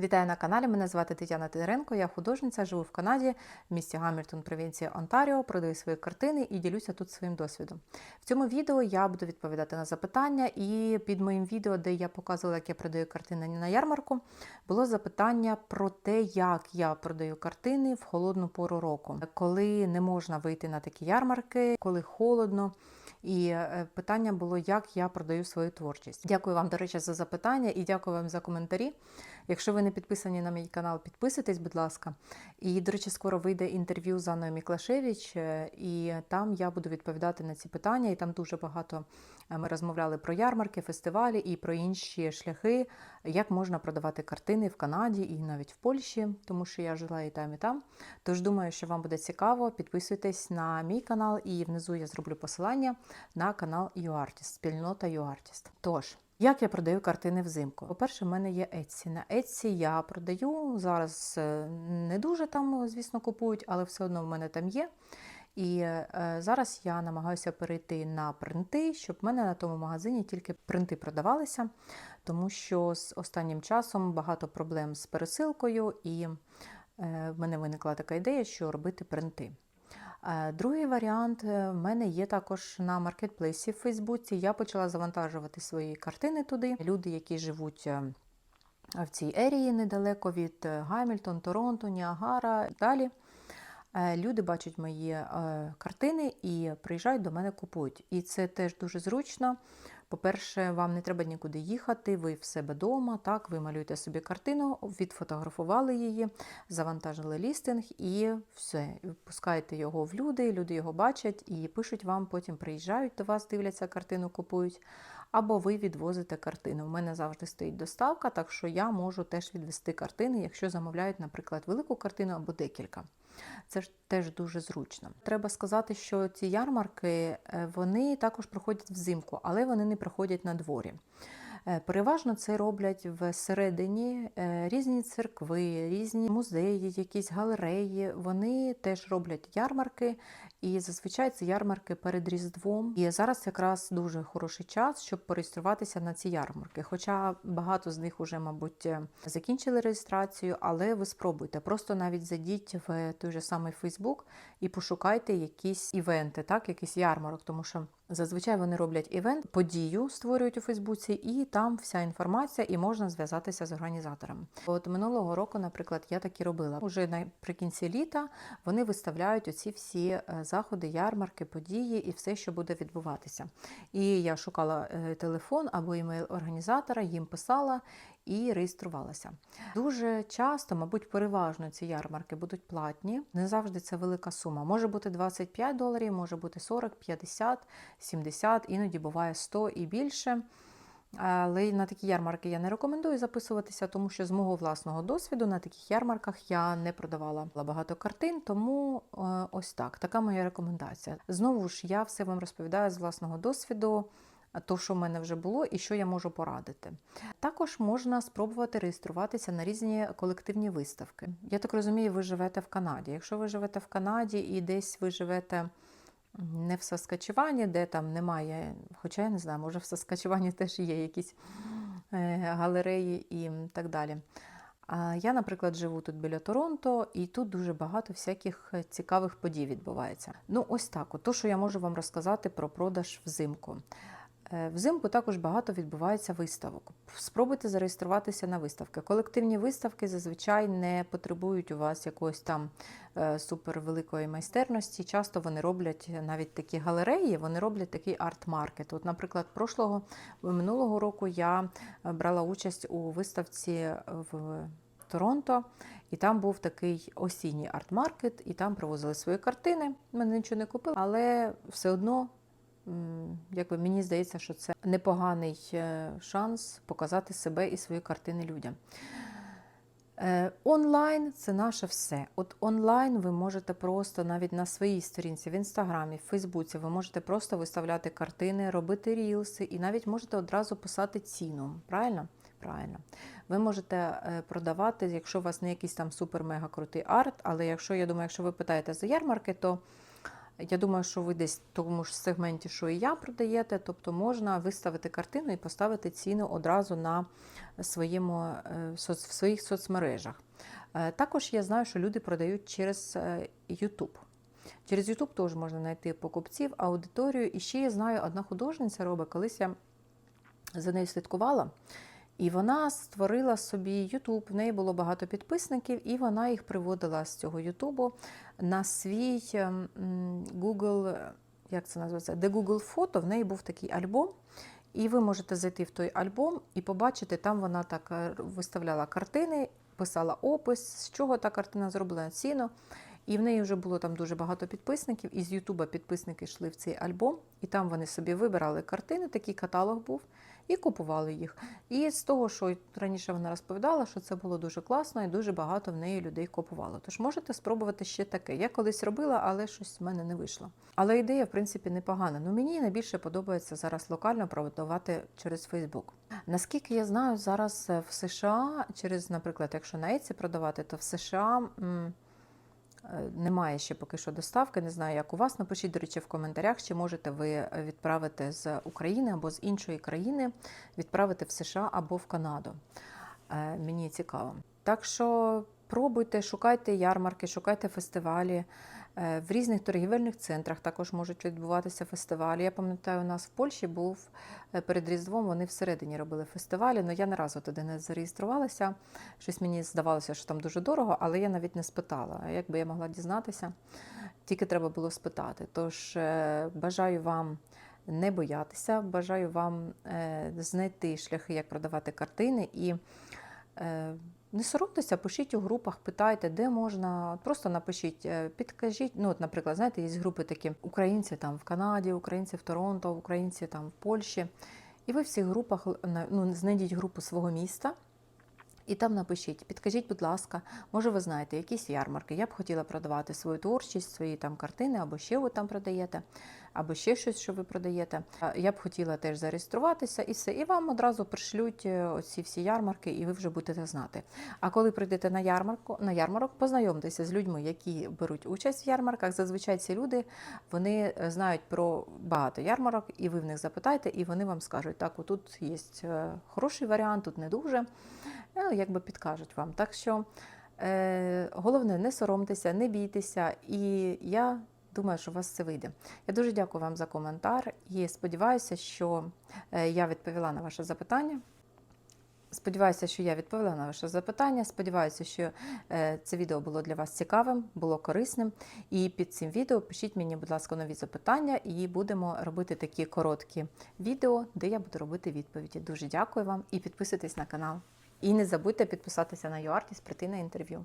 Вітаю на каналі. Мене звати Тетяна Тидоренко. Я художниця, живу в Канаді, в місті Гамільтон, провінція Онтаріо, продаю свої картини і ділюся тут своїм досвідом. В цьому відео я буду відповідати на запитання, і під моїм відео, де я показувала, як я продаю картини на ярмарку, було запитання про те, як я продаю картини в холодну пору року, коли не можна вийти на такі ярмарки, коли холодно. І е, питання було, як я продаю свою творчість. Дякую вам, до речі, за запитання і дякую вам за коментарі. Якщо ви не підписані на мій канал, підписуйтесь, будь ласка. І, до речі, скоро вийде інтерв'ю з Анною Міклашевич, е, і там я буду відповідати на ці питання. І там дуже багато ми розмовляли про ярмарки, фестивалі і про інші шляхи, як можна продавати картини в Канаді і навіть в Польщі, тому що я жила і там, і там. Тож думаю, що вам буде цікаво. Підписуйтесь на мій канал, і внизу я зроблю посилання на канал UArtist, спільнота UArtist. Тож. Як я продаю картини взимку? По-перше, в мене є Etsy. На Etsy я продаю. Зараз е, не дуже там, звісно, купують, але все одно в мене там є. І е, зараз я намагаюся перейти на принти, щоб в мене на тому магазині тільки принти продавалися, тому що з останнім часом багато проблем з пересилкою, і е, в мене виникла така ідея, що робити принти. Е, Другий варіант в мене є також на маркетплейсі в Фейсбуці. Я почала завантажувати свої картини туди. Люди, які живуть в цій ерії недалеко від Гамільтон, Торонто, Ніагара і далі. Люди бачать мої картини і приїжджають до мене купують. І це теж дуже зручно. По-перше, вам не треба нікуди їхати, ви в себе вдома, так, ви малюєте собі картину, відфотографували її, завантажили лістинг і все. Пускаєте його в люди, люди його бачать і пишуть вам, потім приїжджають до вас, дивляться картину, купують. Або ви відвозите картину. У мене завжди стоїть доставка, так що я можу теж відвести картини, якщо замовляють, наприклад, велику картину або декілька. Це ж теж дуже зручно. Треба сказати, що ці ярмарки вони також проходять взимку, але вони не проходять на дворі. Переважно це роблять всередині різні церкви, різні музеї, якісь галереї. Вони теж роблять ярмарки, і зазвичай це ярмарки перед Різдвом. І зараз якраз дуже хороший час, щоб пореєструватися на ці ярмарки. Хоча багато з них вже, мабуть, закінчили реєстрацію, але ви спробуйте. Просто навіть зайдіть в той же самий Фейсбук і пошукайте якісь івенти, так, якийсь ярмарок, тому що. Зазвичай вони роблять івент, подію створюють у Фейсбуці, і там вся інформація, і можна зв'язатися з організатором. От минулого року, наприклад, я так і робила. Уже наприкінці літа вони виставляють оці всі заходи, ярмарки, події і все, що буде відбуватися. І я шукала телефон або імейл організатора, їм писала і реєструвалася. Дуже часто, мабуть, переважно ці ярмарки будуть платні. Не завжди це велика сума. Може бути 25 доларів, може бути 40, 50, 70, іноді буває 100 і більше. Але на такі ярмарки я не рекомендую записуватися, тому що з мого власного досвіду на таких ярмарках я не продавала багато картин, тому ось так, така моя рекомендація. Знову ж я все вам розповідаю з власного досвіду то, що в мене вже було, і що я можу порадити. Також можна спробувати реєструватися на різні колективні виставки. Я так розумію, ви живете в Канаді. Якщо ви живете в Канаді і десь ви живете. Не в Саскачевані, де там немає, хоча я не знаю, може в Саскачевані теж є якісь галереї і так далі. Я, наприклад, живу тут біля Торонто, і тут дуже багато всяких цікавих подій відбувається. Ну, ось так. От, то, що я можу вам розказати про продаж взимку. Взимку також багато відбувається виставок. Спробуйте зареєструватися на виставки. Колективні виставки зазвичай не потребують у вас якоїсь там супервеликої майстерності. Часто вони роблять навіть такі галереї, вони роблять такий арт-маркет. От, наприклад, прошлого минулого року я брала участь у виставці в Торонто, і там був такий осінній арт-маркет, і там привозили свої картини. Мене нічого не купили, але все одно. Якби мені здається, що це непоганий шанс показати себе і свої картини людям. Онлайн це наше все. От онлайн ви можете просто навіть на своїй сторінці, в інстаграмі, в Фейсбуці, ви можете просто виставляти картини, робити рілси і навіть можете одразу писати ціну. Правильно? Правильно. Ви можете продавати, якщо у вас не якийсь там супер-мега крутий арт, але якщо, я думаю, якщо ви питаєте за ярмарки, то Я думаю, що ви десь в тому ж сегменті, що і я продаєте, тобто можна виставити картину і поставити ціну одразу на своєму, е, в своїх соцмережах. Е, Також я знаю, що люди продають через е, YouTube. Через YouTube теж можна знайти покупців, аудиторію. І ще я знаю, одна художниця робить, колись я за нею слідкувала. І вона створила собі YouTube, в неї було багато підписників, і вона їх приводила з цього Ютубу на свій ем, Google, як це називається, де Google фото, в неї був такий альбом. І ви можете зайти в той альбом і побачити, там вона так е, виставляла картини, писала опис, з чого та картина зроблена, ціну. І в неї вже було там дуже багато підписників. І з Ютуба підписники йшли в цей альбом, і там вони собі вибирали картини, такий каталог був, і купували їх. І з того, що раніше вона розповідала, що це було дуже класно і дуже багато в неї людей купувало. Тож можете спробувати ще таке. Я колись робила, але щось в мене не вийшло. Але ідея, в принципі, непогана. Ну мені найбільше подобається зараз локально продавати через Фейсбук. Наскільки я знаю, зараз е, в США, через, наприклад, якщо на Еці продавати, то в США. Немає ще поки що доставки. Не знаю, як у вас. Напишіть, до речі, в коментарях, чи можете ви відправити з України або з іншої країни, відправити в США або в Канаду. Е, Мені цікаво. Так що пробуйте, шукайте ярмарки, шукайте фестивалі. Е, В різних торгівельних центрах також можуть відбуватися фестивалі. Я пам'ятаю, у нас в Польщі був е, перед Різдвом, вони всередині робили фестивалі, але я не разу туди не зареєструвалася. Щось мені здавалося, що там дуже дорого, але я навіть не спитала. Як би я могла дізнатися, тільки треба було спитати. Тож е, бажаю вам не боятися, бажаю вам знайти шляхи, як продавати картини і. Е, Не соромтеся, пишіть у групах, питайте, де можна. Просто напишіть, е, підкажіть. Ну, от, наприклад, знаєте, є групи такі українці там в Канаді, українці в Торонто, українці там в Польщі. І ви в цих групах ну, знайдіть групу свого міста. І там напишіть, підкажіть, будь ласка, може, ви знаєте, якісь ярмарки. Я б хотіла продавати свою творчість, свої там картини, або ще ви там продаєте, або ще щось, що ви продаєте. Я б хотіла теж зареєструватися і все. І вам одразу пришлють е, оці всі ярмарки, і ви вже будете знати. А коли прийдете на ярмарку, на ярмарок, познайомтеся з людьми, які беруть участь в ярмарках. Зазвичай ці люди вони е, знають про багато ярмарок, і ви в них запитаєте, і вони вам скажуть, так, отут є е, хороший варіант, тут не дуже. Ну, якби підкажуть вам. Так що е, головне, не соромтеся, не бійтеся, і я думаю, що у вас це вийде. Я дуже дякую вам за коментар і сподіваюся, що е, я відповіла на ваше запитання. Сподіваюся, що я відповіла на ваше запитання. Сподіваюся, що е, це відео було для вас цікавим, було корисним. І під цим відео пишіть мені, будь ласка, нові запитання, і будемо робити такі короткі відео, де я буду робити відповіді. Дуже дякую вам і підписуйтесь на канал. І не забудьте підписатися на YouArtist, прийти на інтерв'ю.